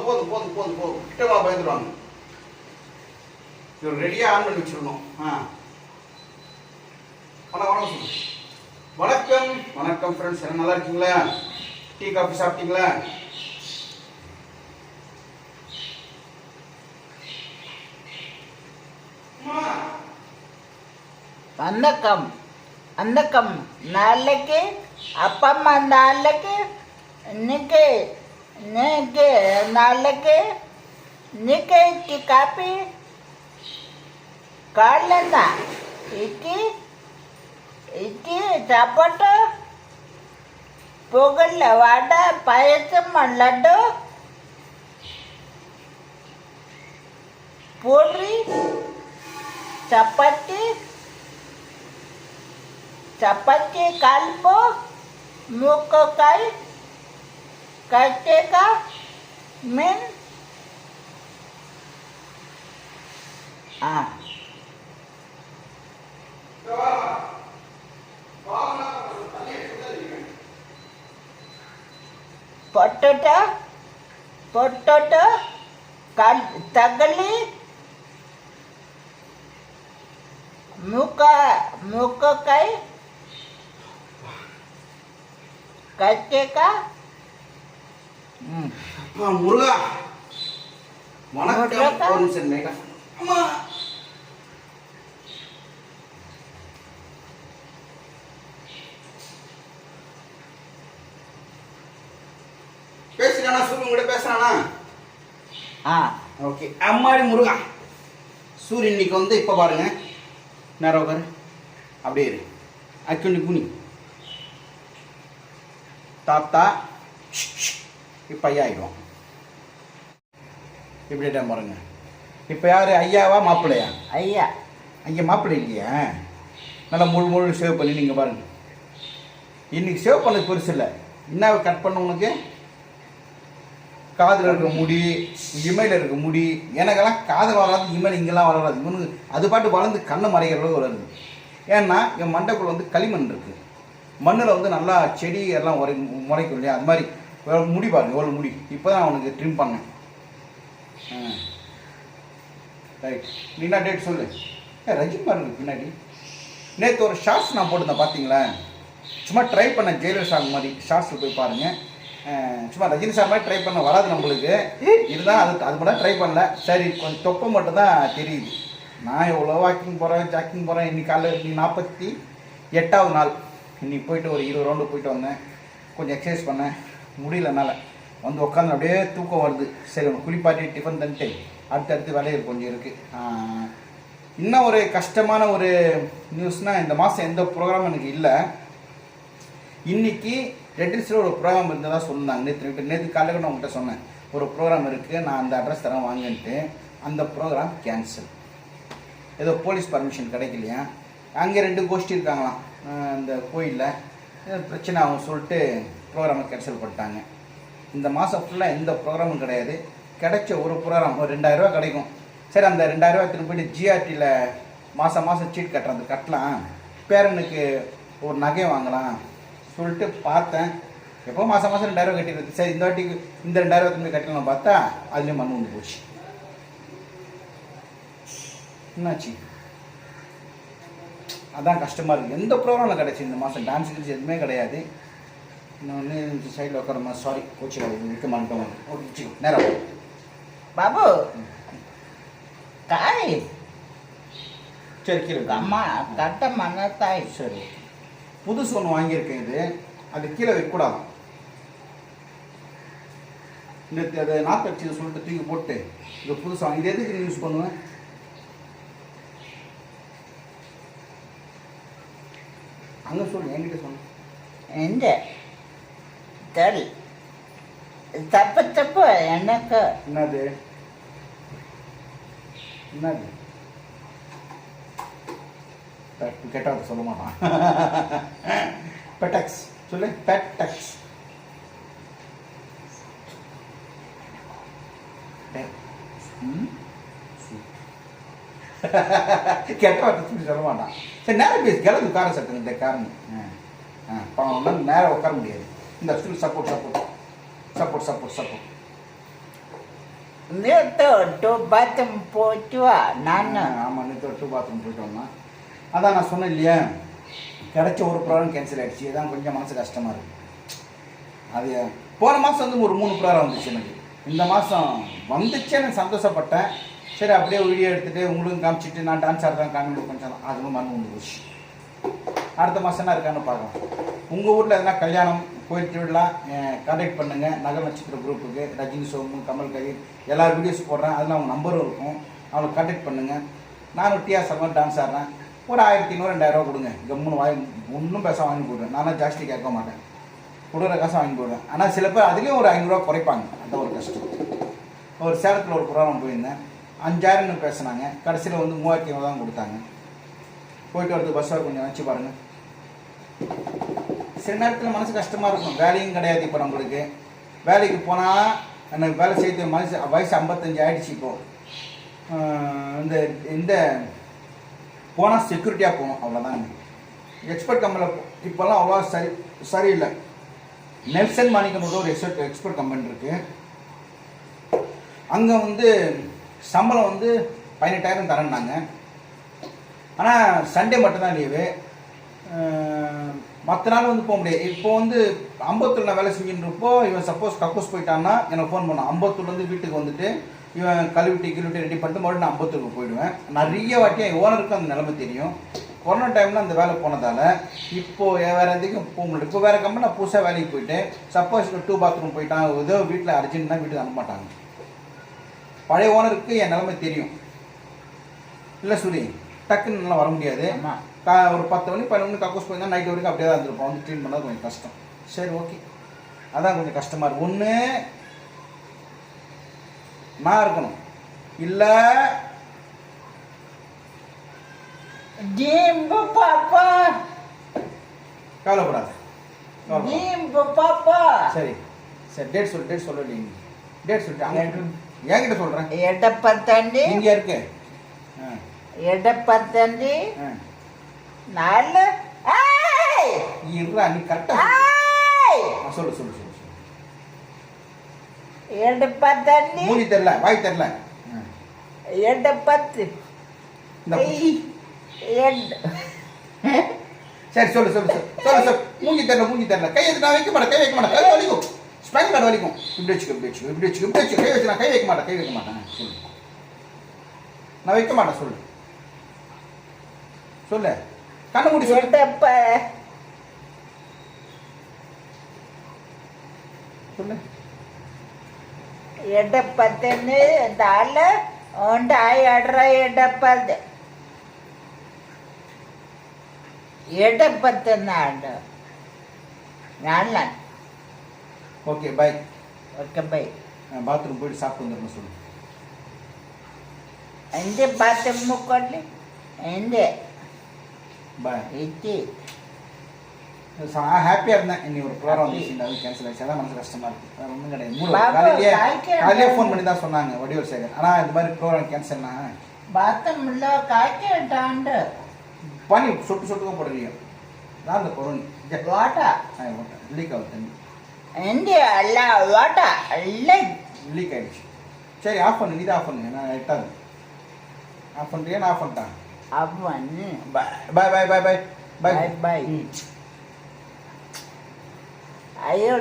போதும் போதும் போதும் போதும் போதும். கிட்டவா பயந்துடுவாங்க இவர் ரெடியாக ஆன் பண்ணி வச்சிடணும் ஆ. வணக்கம் வணக்கம் வணக்கம். வணக்கம் ஃப்ரெண்ட்ஸ் என்ன நல்லா இருக்கீங்களா? டீ காஃபி சாப்பிட்டீங்களா? வணக்கம். வணக்கம். நாளைக்கு அப்பா அம்மா நாளைக்கு இன்னைக்கு नेगे नालगे निकैति कापि कालन इति इति चपट పొగళ్ళ వడ పాయసం లడ్డు పూరి చపాతి చపాతి కాల్పు ముక్కకాయ करते का मीन हाँ పొట్టట పొట్టట తగలి ముక ముక్కకై కట్టేక முருகா. வணக்கம் முருகா. ஒரு நிமிஷம் மேகா. அம்மா. பேசுறானா சூரியன் கூட பேசுறானா? ఆ, ஓகே அம்மாடி முருகா. சூரியன் இன்னைக்கு வந்து இப்போ பாருங்க. நேரம் உட்காரு. அப்படியே இரு. அக்குனி குனி. தாத்தா. இப்போ ஐயா ஆகிடுவோம் இப்படிட்டா பாருங்க. இப்போ யார்? ஐயாவா மாப்பிள்ளையா? ஐயா. ஐயா மாப்பிள்ளை இல்லையா? நல்லா முழு முழு சேவ் பண்ணி நீங்கள் பாருங்கள் இன்றைக்கி சேவ் பண்ணது பெருசு இல்லை. என்ன கட் பண்ண உனக்கு காதில் இருக்க முடி இமையில் இருக்க முடி. எனக்கெல்லாம் காதல் வளராது இமையில் இங்கெல்லாம் வளராது. இவனுக்கு அது பாட்டு வளர்ந்து கண்ணை மறைக்கிற அளவுக்கு வளருது. ஏன்னா என் மண்டைக்குள்ளே வந்து களிமண் இருக்குது மண்ணில் வந்து நல்லா செடி எல்லாம் உரை முளைக்கும் இல்லையா? அது மாதிரி முடி பாருங்க எவ்வளோ முடி. இப்போ தான் அவனுக்கு ட்ரிம் பண்ணேன். ரைட் நீனா டேட் சொல்லு. ஏ ரஜினிமா பாருங்க பின்னாடி. நேற்று ஒரு ஷார்ட்ஸ் நான் போட்டிருந்தேன் பார்த்தீங்களா சும்மா ட்ரை பண்ண ஜெயலலிதா சாங் மாதிரி. ஷார்ட்ஸில் போய் பாருங்கள் சும்மா ரஜினி சார் மாதிரி ட்ரை பண்ண வராது நம்மளுக்கு. இருந்தால் அது அது மட்டும் ட்ரை பண்ணல. சரி கொஞ்சம் தொப்பை மட்டும் தான் தெரியுது. நான் எவ்வளோ வாக்கிங் போகிறேன் ஜாக்கிங் போகிறேன் இன்னைக்கு காலையில் இன்னைக்கு நாற்பத்தி எட்டாவது நாள். இன்னைக்கு போயிட்டு ஒரு இருபது ரவுண்டு போயிட்டு வந்தேன். கொஞ்சம் எக்ஸசைஸ் பண்ணேன். முடியல என்னால் வந்து உட்காந்து அப்படியே தூக்கம் வருது. சரி குளிப்பாட்டி டிஃபன் தந்துட்டு அடுத்தடுத்து வேலைகள் கொஞ்சம் இருக்குது இன்னும் ஒரு கஷ்டமான ஒரு நியூஸ்னால் இந்த மாதம் எந்த ப்ரோக்ராமும் எனக்கு இல்லை. இன்றைக்கி ரெட்ரிஸில் ஒரு ப்ரோக்ராம் இருந்ததாக சொன்னாங்க. நேற்று நேற்று காலையில் கூட நான் உங்கள்கிட்ட சொன்னேன். ஒரு ப்ரோக்ராம் இருக்குது நான் அந்த அட்ரஸ் தரேன் வாங்கிட்டு அந்த ப்ரோக்ராம் கேன்சல் ஏதோ போலீஸ் பர்மிஷன் கிடைக்கலையா? அங்கே ரெண்டு கோஷ்டி இருக்காங்களாம். அந்த இந்த கோயிலில் பிரச்சனை ஆகும் சொல்லிட்டு ப்ரோக்ராமை கேன்சல் பண்ணிட்டாங்க. இந்த மாதம் ஃபுல்லாக எந்த ப்ரோக்ராமும் கிடையாது. கிடைச்ச ஒரு ப்ரோக்ராம் ஒரு ரெண்டாயிரரூவா கிடைக்கும். சரி அந்த ரெண்டாயிரரூவா எடுத்துகிட்டு போயிட்டு ஜிஆர்டியில் மாதம் மாதம் சீட் கட்டுறது கட்டலாம். பேரனுக்கு ஒரு நகை வாங்கலாம் சொல்லிட்டு பார்த்தேன். எப்போ மாதம் மாதம் ரெண்டாயிரரூவா கட்டிடுறது? சரி இந்த வாட்டிக்கு இந்த ரெண்டாயிரரூவா திரும்பி கட்டலாம் பார்த்தா அதுலேயும் மண் வந்து போச்சு. என்னாச்சு? அதான் கஷ்டமாக இருக்குது எந்த ப்ரோக்ராமில் கிடச்சி இந்த மாதம் டான்ஸ் கிடச்சி எதுவுமே கிடையாது. நான் இந்த சைடில் உட்காரமா சாரி கோச்சிங் நிற்க மாட்டோம் ஓகே நேரம் பாபு காய் சரி கீழே அம்மா தட்டை மண்ணத்தாய் சரி புதுசு ஒன்று வாங்கியிருக்கேன் இது. அது கீழே வைக்கக்கூடாது. இந்த அதை நாக்கு சொல்லிட்டு தூக்கி போட்டு இது புதுசாக இது எதுக்கு யூஸ் பண்ணுவேன்? அங்கே சொல்லு என்கிட்ட சொன்ன எங்கே சரி. தப்பு தப்பு. எனக்கு என்னது? என்னது? தப்பு கேட்டால் சொல்ல மாட்டான். பெட்டக்ஸ். சொல்லு. பெட்டக்ஸ். கெட்ட வார்த்தை சொல்லி சொல்ல மாட்டான். சரி நேரம் பேசி. கிளம்பு உட்கார சட்டுங்க இந்த காரணம் ஆ பணம் நேரம் உட்கார முடியாது. இந்த still support support support support support நீட்டு பாத்ரூம் போச்சு வா நான். ஆமாம் நேற்று பாத்ரூம் போயிட்டு வந்தோம். அதான் நான் சொன்னேன் இல்லையா? கிடைச்ச ஒரு ப்ரோக்ராம் கேன்சல் ஆகிடுச்சு இதான் கொஞ்சம் மனசு கஷ்டமாக இருக்குது அது போன மாதம் வந்து ஒரு மூணு ப்ரோக்ராம் வந்துச்சு எனக்கு. இந்த மாதம் வந்துச்சு எனக்கு சந்தோஷப்பட்டேன். சரி அப்படியே வீடியோ எடுத்துகிட்டு உங்களுக்கும் காமிச்சிட்டு நான் டான்ஸ் ஆடுறேன் காமிட்டு கொஞ்சம் அதுவும் வந்து போச்சு. அடுத்த மாதம் என்ன இருக்கான்னு பார்க்கலாம். உங்கள் ஊரில் எதனா கல்யாணம் கோயில் திருவிழா கான்டாக்ட் பண்ணுங்கள் நகை நட்சத்திர குரூப்புக்கு ரஜினி சோமு கமல் கதிர் எல்லா வீடியோஸ் போடுறேன். அதில் அவங்க நம்பரும் இருக்கும். அவங்களை கான்டாக்ட் பண்ணுங்கள் நான் வித்தியாசமாக டான்ஸ் ஆடுறேன். ஒரு ஆயிரத்தி ஐநூறு ரெண்டாயிரரூவா கொடுங்க. கம்முன்னு வாங்கி ஒன்றும் பேச வாங்கி போடுவேன் நானும் ஜாஸ்தி கேட்க மாட்டேன். கொடுக்குற காசை வாங்கி போடுவேன் ஆனால் சில பேர் அதுலேயும் ஒரு ஐநூறுரூவா குறைப்பாங்க. அந்த ஒரு கஷ்டம். ஒரு சேலத்தில் ஒரு புராணம் போயிருந்தேன். அஞ்சாயிரம்னு பேசுனாங்க. கடைசியில் வந்து மூவாயிரத்தி ஐநூறு தான் கொடுத்தாங்க. போயிட்டு வரது பஸ் கொஞ்சம் நினச்சி பாருங்கள் சில நேரத்தில் மனசு கஷ்டமாக இருக்கும். வேலையும் கிடையாது இப்போ நம்மளுக்கு. வேலைக்கு போனால் எனக்கு வேலை செய்ய மனசு வயசு ஐம்பத்தஞ்சு ஆயிடுச்சு இப்போ. இந்த இந்த போனால் செக்யூரிட்டியாக போகணும். அவ்வளோதான் எக்ஸ்பர்ட் கம்பெனியில் இப்போல்லாம் அவ்வளோ சரி சரியில்லை. நெல்சன் மாணிக்கம் ஒரு எக்ஸ்பர்ட் எக்ஸ்பர்ட் கம்பெனி இருக்குது அங்கே வந்து சம்பளம் வந்து பதினெட்டாயிரம் தரேன்னாங்க. ஆனால் சண்டே மட்டும்தான் லீவு மற்ற நாள் வந்து போக முடியாது. இப்போ வந்து அம்பத்தூரில் வேலை செஞ்சுருப்போ இவன் சப்போஸ் கக்கூஸ் போயிட்டான்னா எனக்கு ஃபோன் பண்ணான் அம்பத்தூர்லேருந்து வீட்டுக்கு வந்துட்டு இவன் கழுவிட்டி கிழுவிட்டி ரெடி பண்ணிட்டு மறுபடியும் நான் அம்பத்தூருக்கு போயிடுவேன். நிறைய வாட்டி என் ஓனருக்கும் அந்த நிலைமை தெரியும். கொரோனா டைமில் அந்த வேலை போனதால் இப்போது வேறு எதுக்கும் போக முடியல. இப்போ வேறு கம்பெனி நான் புதுசாக வேலைக்கு போயிட்டேன். சப்போஸ் டூ பாத்ரூம் போயிட்டான் ஏதோ வீட்டில் அர்ஜென்ட்னா வீட்டுக்கு அனுப்ப மாட்டாங்க. பழைய ஓனருக்கு என் நிலைமை தெரியும். இல்லை சுரி டக்குன்னு நல்லா வர முடியாது. ஆமாம் ஒரு பத்து மணி பன்னெண்டு மணி கக்கூஸ் போயிருந்தா நைட் வரைக்கும் அப்படியே தான் இருந்திருப்போம். வந்து க்ளீன் பண்ணது கொஞ்சம் கஷ்டம். சரி ஓகே அதான் கொஞ்சம் கஷ்டமாக இருக்கு. ஒன்று நான் இருக்கணும். இல்லை ஜீம்பு பாப்பா கவலைப்படாது. பாப்பா சரி சரி டேட் சொல்லு டேட் சொல்ல நீங்க டேட் சொல்லிட்டு என்கிட்ட சொல்கிறேன் எடப்பத்தண்டி இங்கே இருக்கு. எடப்பத்தண்டி ஏய்! இருடா நீ கரெக்டாக ஏய்! சொல்லு சொல்லு சொல்லு சொல்லு எடப்பத்தண்டி மூஞ்சி தெரில வாய் தெரில ஆ. எடப்பத்து சரி சொல்லு சொல்லு சொல்லு சொல்லு மூஞ்சி தெரில மூஞ்சி தெரில கை எடுத்து நான் வைக்க மாட்டேன் கை வைக்க மாட்டேன் கை வலிக்கும் ஸ்பைன் கார்டு வலிக்கும் இப்படி வச்சுக்கோ இப்படி வச்சுக்கோ இப்படி வச்சுக்கோ இப்படி வச்சுக்கோ கை வச்சு நான் கை வைக்க மாட்டேன் கை வைக்க மாட்டேன் சொல்லு நான் வைக்க மாட்டேன் சொல்லு சொல்லு கண்ணு மூடி சொல்லு எடப்ப சொல்லு ಎಡಪ್ಪತ್ತನೇ ದಾಳ ಒಂದ ಎಡ್ರ ಎಡಪ್ಪದ ಎಡಪ್ಪತ್ತನ್ನ ಆಡು ನಾಳ okay bye okay bye bathroom போயிட்டு சாப்பிட்டு வந்துடணும் சொல்லு ಅಂದೆ ಬಾತ್ ಮುಕ್ಕೊಡ್ಲಿ பை எயிட்டி நான் ஹாப்பியாக இருந்தேன் இன்னி ஒரு ப்ரோக்ராம் வந்துச்சுன்னா கேன்சல் ஆச்சு அதான் மனசு கஷ்டமாக இருக்குது வேறு ஃபோன் பண்ணி தான் சொன்னாங்க வடிவல் சேகர். ஆனால் இந்த மாதிரி ப்ரோக்ராம் கேன்சல்னா பாத்தம் இல்ல காய்க்காண்டு பனி சொட்டு சொட்டுக்க போடுறீங்க. தான் அந்த கொரோனி வாட்டா வாட்டா லீக் ஆகுது தண்ணி. இந்தியா அல்ல வாட்டா அல்ல லீக் ஆயிடுச்சு. சரி ஆஃப் பண்ணு இது ஆஃப் பண்ணுங்க நான் எட்டாது ஆஃப் பண்ணுறியா நான் ஆஃப் பண்ணிட்டேன் അവന് bye bye bye bye bye bye അയ്യോ